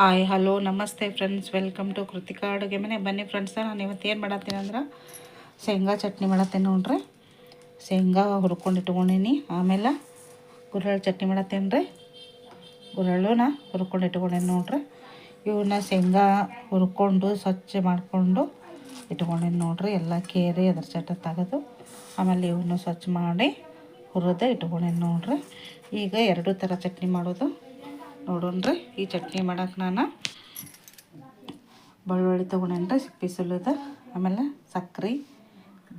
Hi hello ನಮಸ್ತೆ friends welcome to Krithika ಅಡುಗೆ ಮನೆ. ಬನ್ನಿ ಫ್ರೆಂಡ್ಸ ನಾನು ಇವತ್ತು ಏನು ಮಾಡತ್ತೀನಿ ಅಂದ್ರೆ ಶೇಂಗಾ ಚಟ್ನಿ ಮಾಡತ್ತೇನೆ ನೋಡ್ರಿ. ಶೇಂಗಾ ಹುರ್ಕೊಂಡು ಇಟ್ಕೊಂಡೀನಿ. ಆಮೇಲೆ ಗುರಳ್ಳು ಚಟ್ನಿ ಮಾಡತ್ತೇನೆ ರೀ. ಗುರಳುನ ಹುರ್ಕೊಂಡು ಇಟ್ಕೊಂಡೇನಿ ನೋಡ್ರಿ. ಇವನ್ನ ಶೇಂಗಾ ಹುರ್ಕೊಂಡು, ಸ್ವಚ್ಛ ಮಾಡಿಕೊಂಡು ಇಟ್ಕೊಂಡೇನಿ ನೋಡ್ರಿ. ಎಲ್ಲ ಕೇರಿ ಅದ್ರ ಚಟ ತೆಗೆದು ಆಮೇಲೆ ಇವನ್ನ ಸ್ವಚ್ಛ ಮಾಡಿ ಹುರಿದು ಇಟ್ಕೊಂಡೇನಿ ನೋಡ್ರಿ. ಈಗ ಎರಡು ಥರ ಚಟ್ನಿ ಮಾಡೋದು. ನೋಡೋಣ್ರಿ ಈ ಚಟ್ನಿ ಮಾಡಕ್ಕೆ ನಾನು ಬೆಳ್ಳುಳ್ಳಿ ತೊಗೊಂಡೇನ್ರಿ, ಸಿಪ್ಪಿ ಸುಲಿದ, ಆಮೇಲೆ ಸಕ್ರೆ,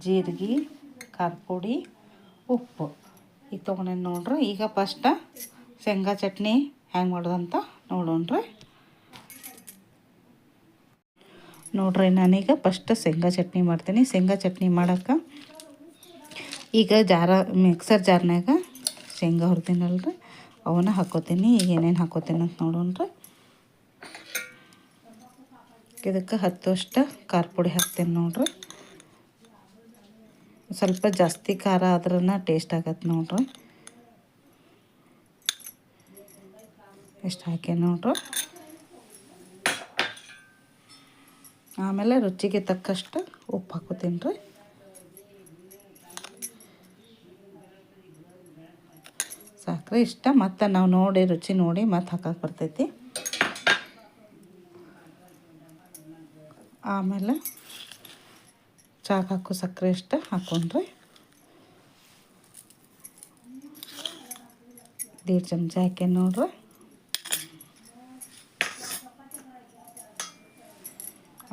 ಜೀರಿಗೆ ಖಾರ ಪುಡಿ ಉಪ್ಪು. ಈಗ ತೊಗೊಂಡೇನು ನೋಡ್ರಿ, ಈಗ ಫಸ್ಟ ಶೇಂಗಾ ಚಟ್ನಿ ಹೆಂಗೆ ಮಾಡೋದಂತ ನೋಡೋಣ್ರಿ ನೋಡ್ರಿ, ನಾನೀಗ ಫಸ್ಟ್ ಶೇಂಗಾ ಚಟ್ನಿ ಮಾಡ್ತೀನಿ. ಶೇಂಗಾ ಚಟ್ನಿ ಮಾಡೋಕೆ ಈಗ ಜಾರ ಮಿಕ್ಸರ್ ಜಾರ್ನಾಗ ಶೇಂಗಾ ಹುರಿತೀನಲ್ರಿ ಅವನ್ನ ಹಾಕೋತೀನಿ ಈಗ ಏನೇನು ಹಾಕೋತೀನಿ ಅಂತ ನೋಡೋಣ್ರಿ ಇದಕ್ಕೆ ಹತ್ತುವಷ್ಟು ಖಾರ ಪುಡಿ ಹಾಕ್ತೀನಿ ನೋಡ್ರಿ. ಸ್ವಲ್ಪ ಜಾಸ್ತಿ ಖಾರ ಆದ್ರೂ ಟೇಸ್ಟ್ ಆಗತ್ತೆ ನೋಡ್ರಿ. ಎಷ್ಟು ಹಾಕಿ ನೋಡ್ರಿ. ಆಮೇಲೆ ರುಚಿಗೆ ತಕ್ಕಷ್ಟು ಉಪ್ಪು ಹಾಕೋತೀನಿ ರೀ ಇಷ್ಟ? ಮತ್ತು ನಾವು ನೋಡಿ ರುಚಿ ನೋಡಿ ಮತ್ತು ಹಾಕಕ್ಕೆ ಬರ್ತೈತಿ. ಆಮೇಲೆ ಚಾಕ್ ಹಾಕು, ಸಕ್ಕರೆ ಇಷ್ಟ, ಹಾಕೊಂಡ್ರಿ. ದೇಡ್ ಚಮಚ ಹಾಕಿ ನೋಡ್ರಿ.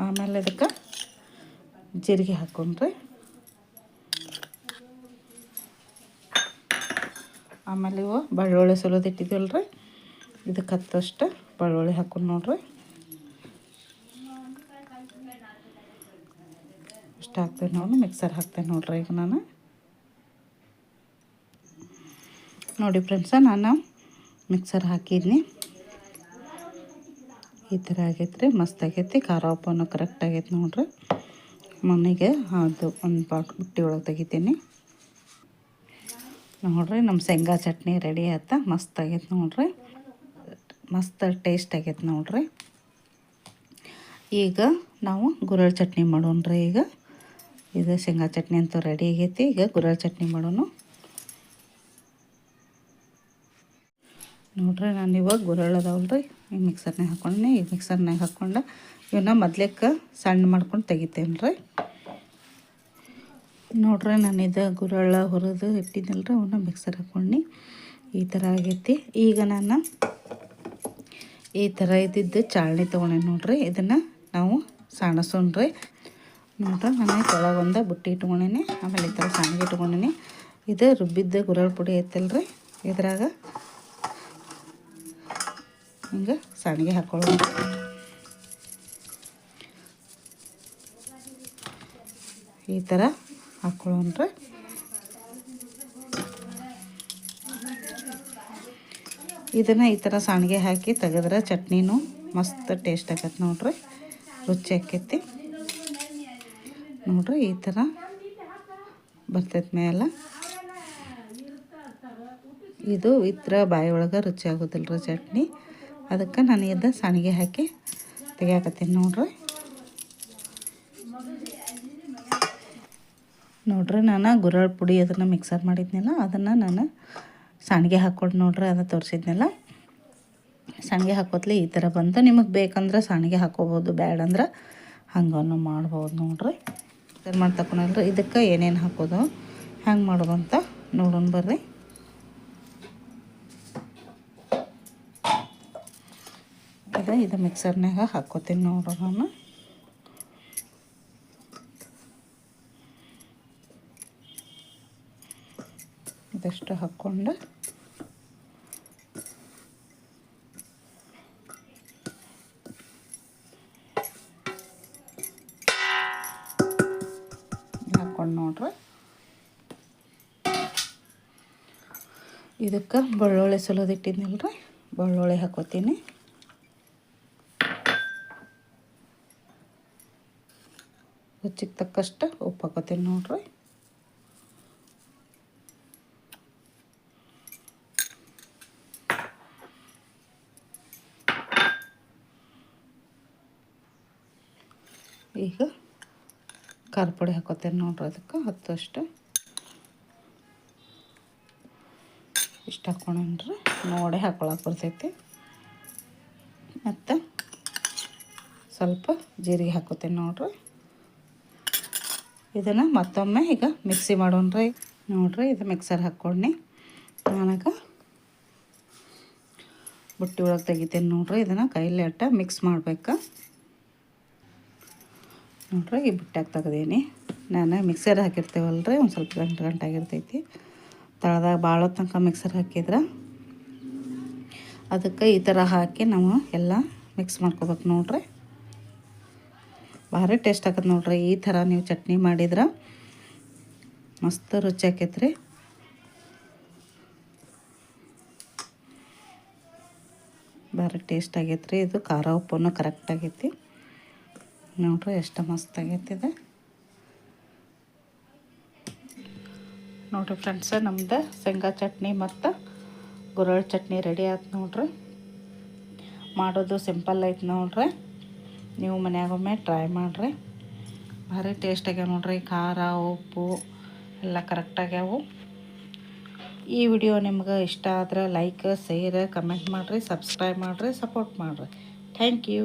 ಆಮೇಲೆ ಅದಕ್ಕೆ ಜೀರಿಗೆ ಹಾಕೊಂಡ್ರಿ. ಆಮೇಲೆ ಇವು ಬೆಳ್ಳುಳ್ಳಿ ಸುಲಿದು ಇಟ್ಟಿದ್ವಲ್ಲ ರೀ ಇದಕ್ಕೆ ಹತ್ತಷ್ಟು ಬೆಳ್ಳುಳ್ಳಿ ಹಾಕೊಂಡು ನೋಡ್ರಿ. ಇಷ್ಟು ಹಾಕ್ತೇನೆ ನೋಡಿ ಮಿಕ್ಸರ್ ಹಾಕ್ತೇನೆ ನೋಡ್ರಿ ಈಗ ನಾನು. ನೋಡಿ ಫ್ರೆಂಡ್ಸ ನಾನು ಮಿಕ್ಸರ್ ಹಾಕಿದ್ನಿ. ಈ ಥರ ಆಗೈತೆ ರೀ ಮಸ್ತ್ ಆಗೈತಿ, ಖಾರ ಉಪ್ಪನ್ನು ಕರೆಕ್ಟ್ ಆಗೈತೆ ನೋಡ್ರಿ. ಮನೆಗೆ ಅದು ಒಂದು ಪಾಟ್ ಬುಟ್ಟಿ ಒಳಗೆ ತೆಗಿತೀನಿ. ನೋಡ್ರಿ ನಮ್ಮ ಶೇಂಗಾ ಚಟ್ನಿ ರೆಡಿ ಆಯ್ತಾ? ಮಸ್ತ್ ಆಗೈತೆ ನೋಡ್ರಿ. ಮಸ್ತ್ ಟೇಸ್ಟ್ ಆಗೈತೆ ನೋಡ್ರಿ. ಈಗ ನಾವು ಗುರಳ್ ಚಟ್ನಿ ಮಾಡೋಣ್ರಿ ಈಗ. ಇದು ಶೇಂಗಾ ಚಟ್ನಿ ಅಂತೂ ರೆಡಿ ಆಗೈತಿ. ಈಗ ಗುರಳ್ ಚಟ್ನಿ ಮಾಡೋಣ. ನೋಡ್ರಿ, ನಾನು ಇವಾಗ ಗುರಳ್ ಅದಾವಲ್ರಿ ಈ ಮಿಕ್ಸರ್ನಾಗ ಹಾಕೊಂಡೆ ಈ ಮಿಕ್ಸರ್ನಾಗ ಹಾಕ್ಕೊಂಡು ಇವನ್ನ ಮೊದ್ಲಕ್ಕೆ ಸಣ್ಣ ಮಾಡ್ಕೊಂಡು ತೆಗಿತೇನೆ ರೀ ನೋಡ್ರಿ ನಾನು ಇದು ಗುರಳ ಹುರಿದು ಇಟ್ಟಿದ್ದಲ್ರಿ ಅವನ್ನ ಮಿಕ್ಸರ್ ಹಾಕ್ಕೊಂಡು ಈ ಥರ ಆಗೈತಿ. ಈಗ ನಾನು ಈ ಥರ ಇದ್ದಿದ್ದು ಚಾಳಣಿ ತೊಗೊಂಡೆ ನೋಡ್ರಿ. ಇದನ್ನು ನಾವು ಸಾಣಸೋಣ್ರಿ ನೋಡ್ರಿ, ನಾನು ಕೆಳಗೊಂದು ಬುಟ್ಟಿ ಇಟ್ಕೊಂಡೀನಿ, ಆಮೇಲೆ ಈ ಥರ ಸಣ್ಣಗೆ ಇಟ್ಕೊಂಡೀನಿ. ಇದು ರುಬ್ಬಿದ್ದ ಗುರಳ ಪುಡಿ ಐತಲ್ರಿ. ಇದ್ರಾಗ ಹಿಂಗೆ ಸಣ್ಣಗೆ ಹಾಕೊಳ್ಳೋಣ. ಈ ಥರ ಹಾಕೊಳ್ಳೋಣ್ರಿ ಇದನ್ನು ಈ ಥರ ಸಾಣಿಗೆ ಹಾಕಿ ತೆಗೆದ್ರೆ ಚಟ್ನಿನೂ ಮಸ್ತ್ ಟೇಸ್ಟ್ ಆಗತ್ತೆ ನೋಡ್ರಿ. ರುಚಿ ಆಕೈತಿ. ನೋಡ್ರಿ ಈ ಥರ ಬರ್ತೈತೆ ಮೇಲೆ ಇದು ಇದ್ರ ಬಾಯಿ ಒಳಗೆ ರುಚಿ ಆಗೋದಿಲ್ಲ ರೀ ಚಟ್ನಿ. ಅದಕ್ಕೆ ನಾನು ಇದು ಸಾಣಿಗೆ ಹಾಕಿ ತೆಗಿಯಾಕತ್ತೀನಿ ನೋಡ್ರಿ. ನೋಡ್ರಿ ನಾನು ಗುರಳ್ ಪುಡಿ ಅದನ್ನು ಮಿಕ್ಸರ್ ಮಾಡಿದ್ನಲ್ಲ, ಅದನ್ನು ನಾನು ಸಾಣಿಗೆ ಹಾಕ್ಕೊಂಡು ನೋಡ್ರಿ ಅದನ್ನು ತೋರಿಸಿದ್ನಲ್ಲ. ಸಾಣಿಗೆ ಹಾಕೋತ್ಲಿ ಈ ಥರ ಬಂತು. ನಿಮಗೆ ಬೇಕಂದ್ರೆ ಸಾಣಿಗೆ ಹಾಕೋಬೋದು ಬ್ಯಾಡ ಅಂದ್ರೆ ಹಂಗನ್ನು ಮಾಡ್ಬೋದು ನೋಡ್ರಿ. ಸರಿ ಮಾಡಿ ತಕೊಂಡ್ರಿ ಇದಕ್ಕೆ ಏನೇನು ಹಾಕೋದು? ಹ್ಯಾಂಗೆ ಮಾಡೋದು ಅಂತ ನೋಡೋಣ ಬರ್ರಿ. ಇದು ಇದು ಮಿಕ್ಸರ್ನಾಗ ಹಾಕೋತೀನಿ ನೋಡ್ರಿ ಇದಷ್ಟು ಹಾಕ್ಕೊಂಡು? ಹಾಕ್ಕೊಂಡು ನೋಡ್ರಿ. ಇದಕ್ಕೆ ಬೆಳ್ಳುಳ್ಳಿ ಸುಲಿದಿಟ್ಟಿದ್ನಲ್ರಿ ಬೆಳ್ಳುಳ್ಳಿ ಹಾಕೋತೀನಿ. ಹುಚ್ಚಿಗೆ ತಕ್ಕಷ್ಟು ಉಪ್ಪು ಹಾಕೋತೀನಿ ನೋಡ್ರಿ. ಈಗ ಖಾರ ಪುಡಿ ಹಾಕೋತೇನೆ ನೋಡ್ರಿ ಅದಕ್ಕೆ ಹತ್ತಷ್ಟು. ಇಷ್ಟು ಹಾಕ್ಕೊಂಡ್ರೆ ನೋಡಿ ಹಾಕೊಳಕ್ಕೆ ಬರ್ತೈತಿ. ಮತ್ತು ಸ್ವಲ್ಪ ಜೀರಿಗೆ ಹಾಕೋತೇನೆ ನೋಡ್ರಿ. ಇದನ್ನು ಮತ್ತೊಮ್ಮೆ ಈಗ ಮಿಕ್ಸಿ ಮಾಡೋಣ್ರಿ. ನೋಡ್ರಿ ಇದು ಮಿಕ್ಸರ್ ಹಾಕ್ಕೊಂಡು ನನಗ ಬುಟ್ಟಿ ಒಳಗೆ ತೆಗಿತೇನೆ ನೋಡ್ರಿ. ಇದನ್ನು ಕೈಲಿ ಅಟ್ಟ ಮಿಕ್ಸ್ ಮಾಡ್ಬೇಕು. ನೋಡ್ರಿ ಈ ಬಿಟ್ಟಾಗ ತೆಗ್ದೇನಿ. ನಾನು ಮಿಕ್ಸರ್ ಹಾಕಿರ್ತೇವಲ್ರಿ, ಒಂದು ಸ್ವಲ್ಪ ಗಂಟು ಆಗಿರ್ತೈತಿ. ತಳದಾಗ ಭಾಳ ತನಕ ಮಿಕ್ಸರ್ ಹಾಕಿದ್ರೆ ಅದಕ್ಕೆ ಈ ಥರ ಹಾಕಿ ನಾವು ಎಲ್ಲ ಮಿಕ್ಸ್ ಮಾಡ್ಕೋಬೇಕು ನೋಡ್ರಿ. ಭಾರಿ ಟೇಸ್ಟ್ ಆಗತ್ತೆ ನೋಡ್ರಿ, ಈ ಥರ ನೀವು ಚಟ್ನಿ ಮಾಡಿದ್ರೆ ಮಸ್ತ್ ರುಚಿ ಆಕೈತ್ರಿ. ಭಾರಿ ಟೇಸ್ಟ್ ಆಗೈತೆ ರೀ ಇದು ಖಾರ ಉಪ್ಪನ್ನು ಕರೆಕ್ಟ್ ಆಗೈತಿ. ನೋಡ್ರಿ ಎಷ್ಟು ಮಸ್ತ್ ಆಗೈತಿ ಇದು ನೋಡಿರಿ ಫ್ರೆಂಡ್ಸ, ನಮ್ದು ಶೇಂಗಾ ಚಟ್ನಿ ಮತ್ತು ಗುರಳ್ ಚಟ್ನಿ ರೆಡಿ ಆಯ್ತು ನೋಡ್ರಿ. ಮಾಡೋದು ಸಿಂಪಲ್ ಐತೆ ನೋಡ್ರಿ. ನೀವು ಮನ್ಯಾಗೊಮ್ಮೆ ಟ್ರೈ ಮಾಡಿರಿ. ಭಾರಿ ಟೇಸ್ಟ್ ಆಗ್ಯಾವ ನೋಡ್ರಿ. ಖಾರ, ಉಪ್ಪು ಎಲ್ಲ ಕರೆಕ್ಟ್ ಆಗ್ಯಾವು. ಈ ವಿಡಿಯೋ ನಿಮ್ಗೆ ಇಷ್ಟ ಆದ್ರೆ ಲೈಕ್ ಶೇರ್ ಕಮೆಂಟ್ ಮಾಡಿರಿ ಸಬ್ಸ್ಕ್ರೈಬ್ ಮಾಡಿರಿ ಸಪೋರ್ಟ್ ಮಾಡಿರಿ. Thank you